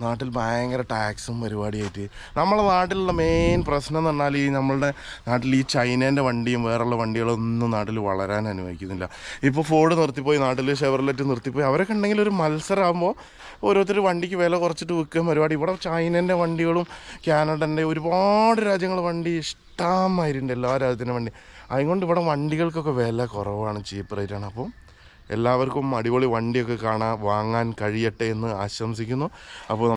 നാട്ടിൽ ഭയങ്കര ടാക്സും പരിപാടിയായിട്ട്. നമ്മളെ നാട്ടിലുള്ള മെയിൻ പ്രശ്നം എന്ന് പറഞ്ഞാൽ ഈ നമ്മളുടെ നാട്ടിൽ ഈ ചൈനേന്റെ വണ്ടിയും വേറെയുള്ള വണ്ടികളൊന്നും നാട്ടിൽ വളരാൻ അനുവദിക്കുന്നില്ല. ഇപ്പോൾ ഫോർഡ് നിർത്തിപ്പോയി നാട്ടിൽ ഷെവർലെറ്റ് നിർത്തിപ്പോയി. അവരൊക്കെ ഉണ്ടെങ്കിൽ ഒരു മത്സരമാകുമ്പോൾ ഓരോരുത്തർ വണ്ടിക്ക് വില കുറച്ചിട്ട് വിൽക്കുകയും പരിപാടി. ഇവിടെ ചൈനേന്റെ വണ്ടികളും കാനഡന്റെ ഒരുപാട് രാജ്യങ്ങൾ വണ്ടി ഇഷ്ടമായിട്ടുണ്ട്. എല്ലാ രാജ്യത്തിന്റെ വണ്ടി. അതുകൊണ്ട് ഇവിടെ വണ്ടികൾക്കൊക്കെ വില കുറവാണ് ചീപ്പ് റേറ്റാണ് അപ്പോൾ എല്ലാവർക്കും അടിപൊളി വണ്ടിയൊക്കെ കാണാൻ വാങ്ങാൻ കഴിയട്ടെ എന്ന് ആശംസിക്കുന്നു. അപ്പോൾ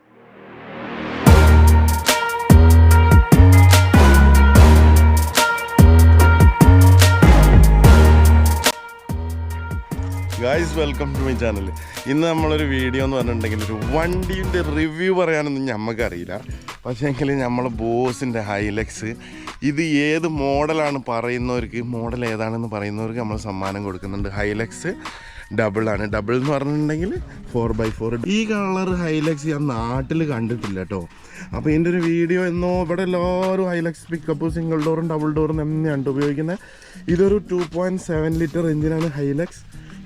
guys welcome to my channel ഇന്ന് നമ്മളൊരു വീഡിയോ എന്ന് പറഞ്ഞിട്ടുണ്ടെങ്കിൽ ഒരു വണ്ടിയുടെ റിവ്യൂ പറയാനൊന്നും ഞമ്മക്കറിയില്ല. പക്ഷേ നമ്മൾ ബോസിന്റെ ഹൈലക്സ് ഇത് ഏത് മോഡലാണ് പറയുന്നവർക്ക് മോഡൽ ഏതാണെന്ന് പറയുന്നവർക്ക് നമ്മൾ സമ്മാനം കൊടുക്കുന്നുണ്ട്. ഹൈലക്സ് ഡബിളാണ് ഡബിൾ എന്ന് പറഞ്ഞിട്ടുണ്ടെങ്കിൽ ഫോർ ബൈ ഫോർ ഈ കളർ ഹൈലക്സ് ഞാൻ നാട്ടിൽ കണ്ടിട്ടില്ല കേട്ടോ അപ്പോൾ ഇതിന്റെ ഒരു വീഡിയോ എന്നോ ഇവിടെ എല്ലാവരും ഹൈലക്സ് പിക്കപ്പ് സിംഗിൾ ഡോറും ഡബിൾ ഡോറും തന്നെയാണ് ഉപയോഗിക്കുന്നത് ഇതൊരു ടു പോയിന്റ് സെവൻ ലിറ്റർ എഞ്ചിനാണ് ഹൈലക്സ്.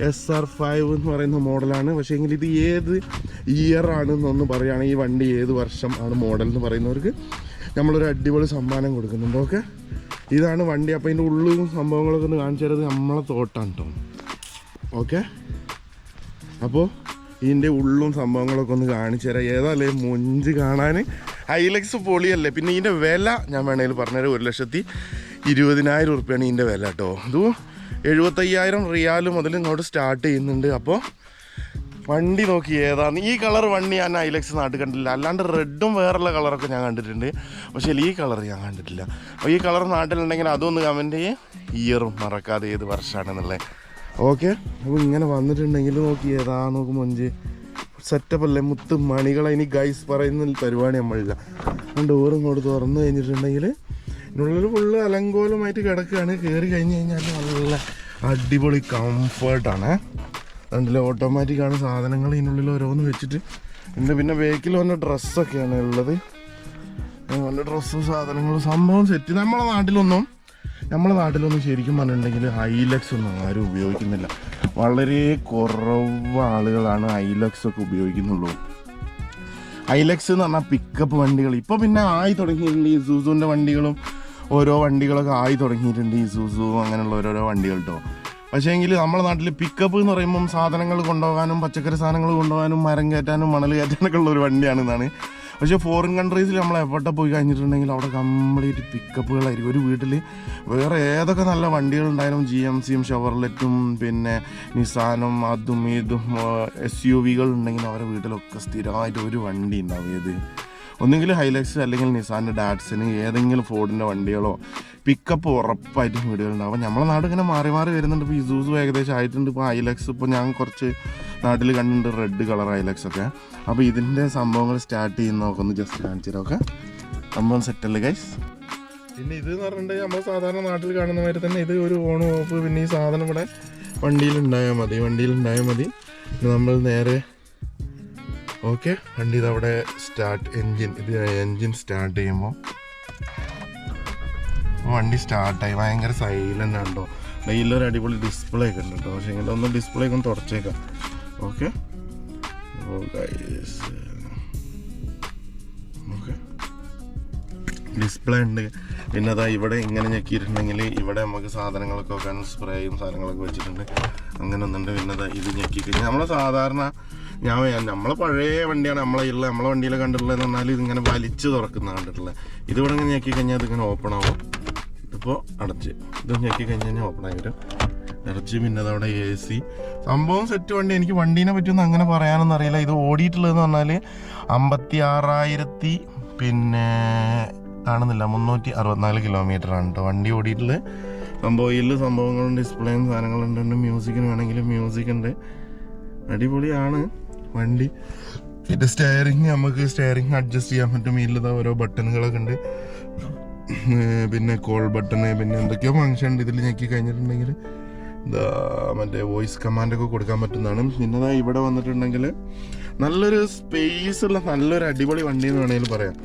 എസ് ആർ ഫൈവ് എന്ന് പറയുന്ന മോഡലാണ്. പക്ഷേ എങ്കിൽ ഇത് ഏത് ഇയർ ആണെന്നൊന്ന് പറയുകയാണെങ്കിൽ ഈ വണ്ടി ഏത് വർഷം ആണ് മോഡൽ എന്ന് പറയുന്നവർക്ക് നമ്മളൊരു അടിപൊളി സമ്മാനം കൊടുക്കുന്നുണ്ട്. ഓക്കെ ഇതാണ് വണ്ടി. അപ്പോൾ ഇതിന്റെ ഉള്ളും സംഭവങ്ങളൊക്കെ ഒന്ന് കാണിച്ചു തരുന്നത് നമ്മളെ തോട്ടാണ് കേട്ടോ ഓക്കെ അപ്പോൾ ഇതിന്റെ ഉള്ളും സംഭവങ്ങളൊക്കെ ഒന്ന് കാണിച്ചു തരാം. ഏതാല്ലേ മുഞ്ച് കാണാൻ? ഹൈലക്സ് പൊളിയല്ലേ. പിന്നെ ഇതിന്റെ വില ഞാൻ വേണമെങ്കിൽ പറഞ്ഞുതരാം. ഒരു ലക്ഷത്തി ഇരുപതിനായിരം ഉറുപ്പ്യാണ് ഇതിന്റെ വില കേട്ടോ ഇത് എഴുപത്തയ്യായിരം റിയാൽ മുതൽ ഇങ്ങോട്ട് സ്റ്റാർട്ട് ചെയ്യുന്നുണ്ട്. അപ്പോൾ വണ്ടി നോക്കി ഏതാണ്? ഈ കളർ വണ്ടി ഞാൻ ഐലക്സ് നാട്ടിൽ കണ്ടില്ല അല്ലാണ്ട് റെഡും വേറുള്ള കളറൊക്കെ ഞാൻ കണ്ടിട്ടുണ്ട്. പക്ഷേ ഈ കളർ ഞാൻ കണ്ടിട്ടില്ല. അപ്പോൾ ഈ കളർ നാട്ടിലുണ്ടെങ്കിൽ അതൊന്ന് കമന്റ് ചെയ്യേ. ഇയറും മറക്കാതെ ഏത് വർഷമാണെന്നുള്ളത് ഓക്കെ അപ്പോൾ ഇങ്ങനെ വന്നിട്ടുണ്ടെങ്കിൽ നോക്കി ഏതാ നോക്കും മൊഞ്ച്. സെറ്റപ്പ് അല്ലേ? മുത്ത് മണികൾ ഇനി ഗൈസ് പറയുന്ന പരിപാടി നമ്മളില്ല. ഡോറും ഇങ്ങോട്ട് തുറന്നു കഴിഞ്ഞിട്ടുണ്ടെങ്കിൽ ഇതിനുള്ളിൽ ഫുള്ള് അലങ്കോലമായിട്ട് കിടക്കുകയാണ്. കയറി കഴിഞ്ഞ് കഴിഞ്ഞാൽ നല്ല അടിപൊളി കംഫേർട്ടാണ് ഓട്ടോമാറ്റിക് ആണ് സാധനങ്ങൾ ഇതിനുള്ളിൽ ഓരോന്ന് വെച്ചിട്ട്. ഉണ്ട് പിന്നെ ബേക്കിൽ വന്ന ഡ്രസ്സൊക്കെയാണ് ഉള്ളത്. നല്ല ഡ്രസ്സും സാധനങ്ങളും. സംഭവം സെറ്റ് നമ്മളെ നാട്ടിലൊന്നും നമ്മളെ നാട്ടിലൊന്നും ശരിക്കും പറഞ്ഞിട്ടുണ്ടെങ്കിൽ ഹൈലക്സ് ഒന്നും ആരും ഉപയോഗിക്കുന്നില്ല. വളരെ കുറവ് ആളുകളാണ് ഹൈലക്സ് ഒക്കെ ഉപയോഗിക്കുന്നുള്ളൂ. ഹൈലക്സ് എന്ന് പറഞ്ഞാൽ പിക്കപ്പ് വണ്ടികൾ. ഇപ്പോൾ പിന്നെ ആയി തുടങ്ങിയിട്ടുണ്ട് ഈ സൂസുവിന്റെ വണ്ടികളും. ഓരോ വണ്ടികളൊക്കെ ആയി തുടങ്ങിയിട്ടുണ്ട് ഈ സൂസു അങ്ങനെയുള്ള ഓരോരോ വണ്ടികൾ കേട്ടോ പക്ഷേ എങ്കിൽ നമ്മുടെ നാട്ടിൽ പിക്കപ്പ് എന്ന് പറയുമ്പം സാധനങ്ങൾ കൊണ്ടുപോകാനും പച്ചക്കറി സാധനങ്ങൾ കൊണ്ടുപോകാനും മരം കയറ്റാനും മണൽ കയറ്റാനൊക്കെ ഉള്ള ഒരു വണ്ടിയാണെന്നാണ് പക്ഷേ ഫോറിൻ കൺട്രീസിൽ നമ്മൾ എവിടെ പോയി കഴിഞ്ഞിട്ടുണ്ടെങ്കിൽ അവിടെ കംപ്ലീറ്റ് പിക്കപ്പുകളായിരിക്കും ഒരു വീട്ടിൽ വേറെ ഏതൊക്കെ നല്ല വണ്ടികൾ ഉണ്ടായാലും ജി എം സിയും ഷവർലെറ്റും പിന്നെ നിസാനും അതും ഇതും എസ് യു വികൾ ഉണ്ടെങ്കിൽ അവരുടെ വീട്ടിലൊക്കെ സ്ഥിരമായിട്ട് ഒരു വണ്ടി ഉണ്ടാവും ഏത്? ഒന്നുകിൽ ഹൈലക്സ് അല്ലെങ്കിൽ നിസാന്റെ ഡാറ്റ്സിന് ഏതെങ്കിലും ഫോർഡിന്റെ വണ്ടികളോ പിക്കപ്പ് ഉറപ്പായിട്ടും വീടുകളുണ്ടാവും അപ്പോൾ നമ്മളെ നാട് ഇങ്ങനെ മാറി മാറി വരുന്നുണ്ട്. ഇപ്പോൾ ഇസൂസും ഏകദേശം ആയിട്ടുണ്ട്. ഇപ്പോൾ ഹൈലക്സ് ഇപ്പോൾ ഞാൻ കുറച്ച് നാട്ടിൽ കണ്ടിട്ടുണ്ട് റെഡ് കളർ ഹൈലക്സ് ഒക്കെ. അപ്പോൾ ഇതിന്റെ സംഭവങ്ങൾ സ്റ്റാർട്ട് ചെയ്യുന്ന നോക്കൊന്ന് ജസ്റ്റ് കാണിച്ചു തരാം. ഓക്കെ? സംഭവം സെറ്റല്ലേ ഗൈസ് പിന്നെ ഇത് എന്ന് പറഞ്ഞിട്ടുണ്ടെങ്കിൽ നമ്മൾ സാധാരണ നാട്ടിൽ കാണുന്ന മാതിരി തന്നെ ഇത് ഒരു ഓൺ ഓഫ് പിന്നെ ഈ സാധനം ഇവിടെ വണ്ടിയിൽ ഉണ്ടായാൽ മതി. വണ്ടിയിൽ ഉണ്ടായാൽ മതി. നമ്മൾ നേരെ ഓക്കെ വണ്ടി ഇതവിടെ സ്റ്റാർട്ട് എൻജിൻ ഇത് എൻജിൻ സ്റ്റാർട്ട് ചെയ്യുമ്പോൾ വണ്ടി സ്റ്റാർട്ടായി ഭയങ്കര സൈലന്റ് ആണ് ഡെയിലൊരു അടിപൊളി ഡിസ്പ്ലേ ഒക്കെ ഉണ്ട് കേട്ടോ പക്ഷേ ഇങ്ങനെ ഒന്ന് ഡിസ്പ്ലേ ഒക്കെ ഒന്ന് തുടച്ചേക്കാം ഓക്കെ ഓക്കെ ഡിസ്പ്ലേ ഉണ്ട്. പിന്നെ അതാ ഇവിടെ ഇങ്ങനെ ഞെക്കിയിട്ടുണ്ടെങ്കിൽ ഇവിടെ നമുക്ക് സാധനങ്ങളൊക്കെ വെക്കാൻ സ്പ്രേയും സാധനങ്ങളൊക്കെ വെച്ചിട്ടുണ്ട്. അങ്ങനെ ഒന്നുണ്ട്. പിന്നെ അതാ ഇത് ഞെക്കി കഴിഞ്ഞാൽ നമ്മൾ സാധാരണ ഞാൻ നമ്മളെ പഴയ വണ്ടിയാണ് നമ്മളെ ഉള്ള നമ്മളെ വണ്ടിയിൽ കണ്ടിട്ടുള്ളതെന്ന് പറഞ്ഞാൽ ഇതിങ്ങനെ വലിച്ചു തുറക്കുന്ന കണ്ടിട്ടുള്ളത് ഇതിവിടെ ഇങ്ങനെ ഞെക്കി കഴിഞ്ഞാൽ ഇതിങ്ങനെ ഓപ്പൺ ആവും. ഇതിപ്പോൾ അടച്ച്. ഇത് ഞെക്കി കഴിഞ്ഞ് കഴിഞ്ഞാൽ ഓപ്പൺ ആയി വരും. ഇറച്ചി പിന്നെ അതവിടെ എ സി സംഭവം സെറ്റ് വണ്ടി. എനിക്ക് വണ്ടീനെ പറ്റിയൊന്നും അങ്ങനെ പറയാനൊന്നും അറിയില്ല. ഇത് ഓടിയിട്ടുള്ളതെന്ന് പറഞ്ഞാൽ അമ്പത്തി ആറായിരത്തി പിന്നെ കാണുന്നില്ല മുന്നൂറ്റി അറുപത്തിനാല് കിലോമീറ്റർ ആണ് കേട്ടോ വണ്ടി ഓടിയിട്ടുള്ളത്. സംഭവം ഇതിൽ സംഭവങ്ങളും ഡിസ്പ്ലേയും സാധനങ്ങളുണ്ട് മ്യൂസിക്കിന് വേണമെങ്കിൽ മ്യൂസിക് ഉണ്ട്. അടിപൊളിയാണ് വണ്ടി. പിന്നെ സ്റ്റെയറിങ് നമുക്ക് സ്റ്റെയറിങ് അഡ്ജസ്റ്റ് ചെയ്യാൻ പറ്റും. ഇതിലത്തെ ഓരോ ബട്ടണുകളൊക്കെ ഉണ്ട്. പിന്നെ കോൾ ബട്ടണ് പിന്നെ എന്തൊക്കെയോ ഫങ്ഷൻ ഉണ്ട് ഇതിൽ ഞെക്കി കഴിഞ്ഞിട്ടുണ്ടെങ്കിൽ മറ്റേ വോയിസ് കമാൻഡൊക്കെ കൊടുക്കാൻ പറ്റുന്നതാണ്. പിന്നെ ഇവിടെ വന്നിട്ടുണ്ടെങ്കിൽ നല്ലൊരു സ്പേസ് ഉള്ള നല്ലൊരു അടിപൊളി വണ്ടി എന്ന് വേണമെങ്കിൽ പറയാം.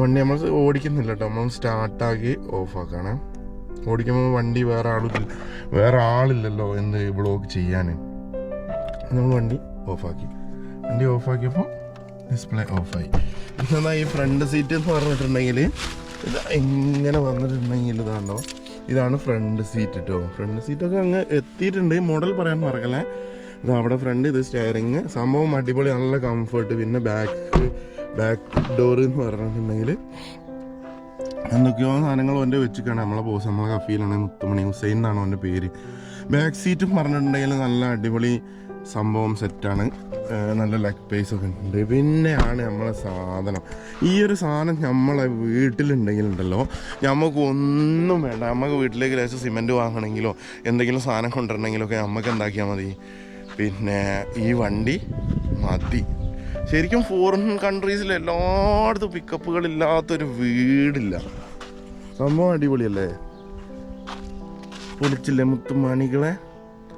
വണ്ടി നമ്മൾ ഓടിക്കുന്നില്ല കേട്ടോ. നമ്മൾ സ്റ്റാർട്ടാക്കി ഓഫാക്കാണ് ഓടിക്കുമ്പോൾ വണ്ടി വേറെ ആളില്ല വേറെ ആളില്ലല്ലോ എന്ത് ബ്ലോക്ക് ചെയ്യാൻ നമ്മൾ വണ്ടി ഓഫാക്കി. വണ്ടി ഓഫാക്കിയപ്പോൾ ഡിസ്പ്ലേ ഓഫായി. എന്നാൽ ഈ ഫ്രണ്ട് സീറ്റ് എന്ന് പറഞ്ഞിട്ടുണ്ടെങ്കിൽ ഇത് ഇങ്ങനെ വന്നിട്ടുണ്ടെങ്കിൽ ഇതാണോ ഇതാണ് ഫ്രണ്ട് സീറ്റ് കേട്ടോ ഫ്രണ്ട് സീറ്റൊക്കെ അങ്ങ് എത്തിയിട്ടുണ്ട്. മോഡൽ പറയാൻ മറക്കല്ലേ. ഇത് അവിടെ ഫ്രണ്ട് ഇത് സ്റ്റയറിങ് സംഭവം അടിപൊളി നല്ല കംഫർട്ട് പിന്നെ ബാക്ക് ബാക്ക് ഡോർ എന്ന് പറഞ്ഞിട്ടുണ്ടെങ്കിൽ എന്തൊക്കെയോ സാധനങ്ങൾ എന്റെ വെച്ചിട്ടാണ് നമ്മളെ ബോസ് നമ്മളെ കഫീലാണ് മുത്തുമണി ഹുസൈൻ എന്നാണ് അവന്റെ പേര്. ബാക്ക് സീറ്റും പറഞ്ഞിട്ടുണ്ടെങ്കിൽ നല്ല അടിപൊളി സംഭവം സെറ്റാണ്. നല്ല ലെഗ് പേസ് ഒക്കെ ഉണ്ട്. പിന്നെയാണ് നമ്മളെ സാധനം. ഈ ഒരു സാധനം നമ്മളെ വീട്ടിലുണ്ടെങ്കിലുണ്ടല്ലോ നമുക്ക് ഒന്നും വേണ്ട. നമുക്ക് വീട്ടിലേക്ക് ലേശം സിമെന്റ് വാങ്ങണമെങ്കിലോ എന്തെങ്കിലും സാധനം കൊണ്ടുവരണമെങ്കിലോ ഒക്കെ നമുക്ക് എന്താക്കിയാൽ മതി. പിന്നെ ഈ വണ്ടി മതി. ശരിക്കും ഫോറിൻ കൺട്രീസിൽ എല്ലായിടത്തും പിക്കപ്പുകളില്ലാത്തൊരു വീടില്ല. സംഭവം അടിപൊളിയല്ലേ? പൊളിച്ചില്ലേ മുത്തുമണികളെ?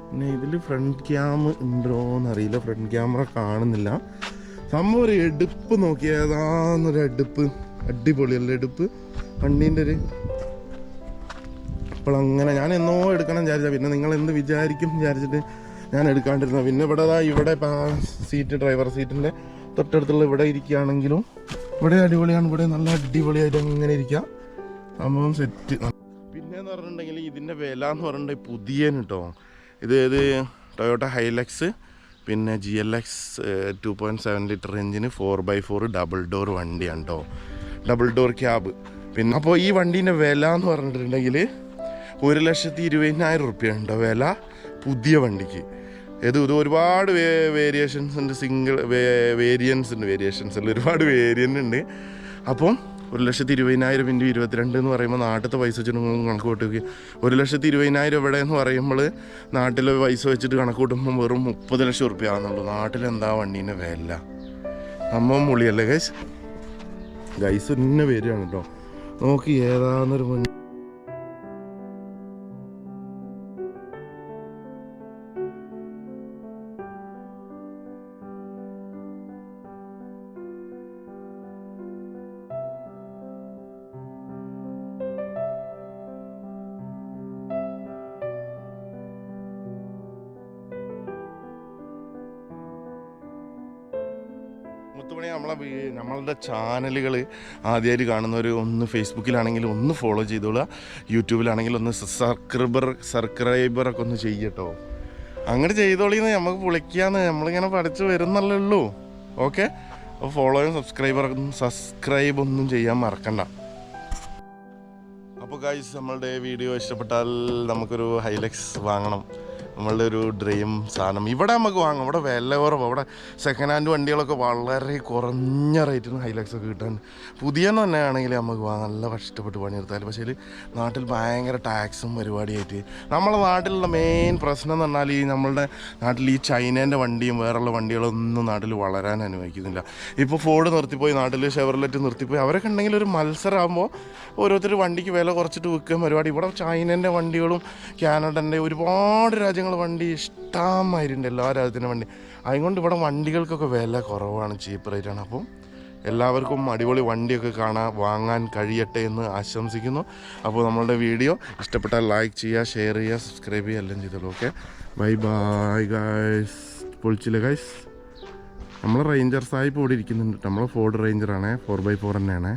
പിന്നെ ഇതിൽ ഫ്രണ്ട് ക്യാം ഉണ്ടോ അറിയില്ല ഫ്രണ്ട് ക്യാമറ കാണുന്നില്ല. സംഭവം ഒരു എടുപ്പ് നോക്കിയാൽ ഏതാന്നൊരു എടുപ്പ്. അടിപൊളിയല്ല എടുപ്പ്? വണ്ടീന്റെ ഒരു അപ്പോൾ അങ്ങനെ ഞാൻ എന്നോ എടുക്കണം വിചാരിച്ചാൽ പിന്നെ നിങ്ങൾ എന്ത് വിചാരിക്കും വിചാരിച്ചിട്ട് ഞാൻ എടുക്കാണ്ടിരുന്നത് പിന്നെ ഇവിടെ ഇവിടെ സീറ്റ് ഡ്രൈവർ സീറ്റിന്റെ തൊട്ടടുത്തുള്ള ഇവിടെ ഇരിക്കുകയാണെങ്കിലും ഇവിടെ അടിപൊളിയാണ്. ഇവിടെ നല്ല അടിപൊളിയായിട്ട് അങ്ങനെ ഇരിക്കാം. സംഭവം സെറ്റ് പിന്നെ എന്ന് പറഞ്ഞിട്ടുണ്ടെങ്കിൽ ഇതിന്റെ വില എന്ന് പറഞ്ഞിട്ടുണ്ടെങ്കിൽ പുതിയ കേട്ടോ ഇത് ഇത് ടൊയോട്ട ഹൈലക്സ് പിന്നെ G L X two point seven litre engine four by four double door വണ്ടിയാണ് കേട്ടോ ഡബിൾ ഡോർ ക്യാബ് പിന്നെ അപ്പോൾ ഈ വണ്ടീന്റെ വില എന്ന് പറഞ്ഞിട്ടുണ്ടെങ്കിൽ ഒരു ലക്ഷത്തി ഇരുപതിനായിരം റുപ്യ ഉണ്ടോ വില പുതിയ വണ്ടിക്ക്. ഇത് ഇത് ഒരുപാട് വേരിയേഷൻസ് ഉണ്ട് സിംഗിൾ വേരിയൻസ് ഉണ്ട് വേരിയേഷൻസ് ഉണ്ട് ഒരുപാട് വേരിയന്റ് ഉണ്ട്. അപ്പം ഒരു ലക്ഷത്തി ഇരുപതിനായിരം ഇന്റു ഇരുപത്തിരണ്ട് എന്ന് പറയുമ്പോൾ നാട്ടിലത്തെ പൈസ വെച്ചിട്ട് കണക്ക് കൂട്ടുക ഒരു ലക്ഷത്തി ഇരുപതിനായിരം എവിടെ എന്ന് പറയുമ്പോൾ നാട്ടിലെ പൈസ വെച്ചിട്ട് കണക്ക് കൂട്ടുമ്പോൾ വെറും മുപ്പത് ലക്ഷം റുപ്യ ആണെന്നുള്ളൂ നാട്ടിലെന്താ വണ്ടീന്റെ വില? അമ്മ മുളിയല്ലേ ഗൈസ് ഗൈസ് തന്നെ പേരാണ് കേട്ടോ നോക്കി ഏതാന്നൊരു വണ്ടി മുത്തുമണി നമ്മളെ നമ്മളുടെ ചാനലുകൾ ആദ്യമായിട്ട് കാണുന്നവർ ഒന്ന് ഫേസ്ബുക്കിലാണെങ്കിൽ ഒന്ന് ഫോളോ ചെയ്തോളുക. യൂട്യൂബിലാണെങ്കിൽ ഒന്ന് സബ്സ്ക്രൈബർ സബ്സ്ക്രൈബറൊക്കെ ഒന്ന് ചെയ്യട്ടോ. അങ്ങനെ ചെയ്തോളിന്ന് നമുക്ക് പൊളിക്കാന്ന് നമ്മളിങ്ങനെ പഠിച്ചു വരുന്നല്ലേ ഉള്ളൂ ഓക്കെ? അപ്പോൾ ഫോളോയും സബ്സ്ക്രൈബറും സബ്സ്ക്രൈബ് ഒന്നും ചെയ്യാൻ മറക്കണ്ട. അപ്പോൾ ഗൈസ് നമ്മളുടെ വീഡിയോ ഇഷ്ടപ്പെട്ടാൽ നമുക്കൊരു ഹൈലക്സ് വാങ്ങണം. നമ്മളുടെ ഒരു ഡ്രീം സാധനം. ഇവിടെ നമുക്ക് വാങ്ങാം. ഇവിടെ വില കുറവ്. ഇവിടെ സെക്കൻഡ് ഹാൻഡ് വണ്ടികളൊക്കെ വളരെ കുറഞ്ഞ റേറ്റിന് ഹൈലക്സ് ഒക്കെ കിട്ടാൻ പുതിയ തന്നെ ആണെങ്കിൽ നമുക്ക് വാങ്ങാം. നല്ല കഷ്ടപ്പെട്ട് പണിയെടുത്താൽ. പക്ഷേ നാട്ടിൽ ഭയങ്കര ടാക്സും പരിപാടിയായിട്ട്. നമ്മളെ നാട്ടിലുള്ള മെയിൻ പ്രശ്നം എന്ന് പറഞ്ഞാൽ ഈ നമ്മളുടെ നാട്ടിൽ ഈ ചൈനേന്റെ വണ്ടിയും വേറെയുള്ള വണ്ടികളൊന്നും നാട്ടിൽ വളരാൻ അനുവദിക്കുന്നില്ല. ഇപ്പോൾ ഫോർഡ് നിർത്തിപ്പോയി നാട്ടിൽ ഷെവർലെറ്റ് നിർത്തിപ്പോയി. അവരൊക്കെ ഉണ്ടെങ്കിൽ ഒരു മത്സരമാകുമ്പോൾ ഓരോരുത്തർ വണ്ടിക്ക് വില കുറച്ചിട്ട് വിൽക്കാൻ പരിപാടി. ഇവിടെ ചൈനേന്റെ വണ്ടികളും കാനഡന്റെ ഒരുപാട് രാജ്യങ്ങൾ വണ്ടി ഇഷ്ടമായിട്ടുണ്ട് എല്ലാ രാജ്യത്തിന്റെ വണ്ടി. അതുകൊണ്ട് ഇവിടെ വണ്ടികൾക്കൊക്കെ വില കുറവാണ് ചീപ്പ് റേറ്റാണ് അപ്പം എല്ലാവർക്കും അടിപൊളി വണ്ടിയൊക്കെ കാണാൻ വാങ്ങാൻ കഴിയട്ടെ എന്ന് ആശംസിക്കുന്നു. അപ്പോൾ നമ്മളുടെ വീഡിയോ ഇഷ്ടപ്പെട്ടാൽ ലൈക്ക് ചെയ്യുക ഷെയർ ചെയ്യുക സബ്സ്ക്രൈബ് ചെയ്യുക എല്ലാം ചെയ്തോളൂ ഓക്കെ ബൈ ബൈ ഗൈസ് പൊളിച്ചില്ല ഗൈസ് നമ്മൾ റേഞ്ചർ സാഹിബ് ഇവിടെ ഇരിക്കുന്നുണ്ട്. നമ്മൾ ഫോർഡ് റേഞ്ചറാണ് ഫോർ ബൈ ഫോർ തന്നെയാണ്.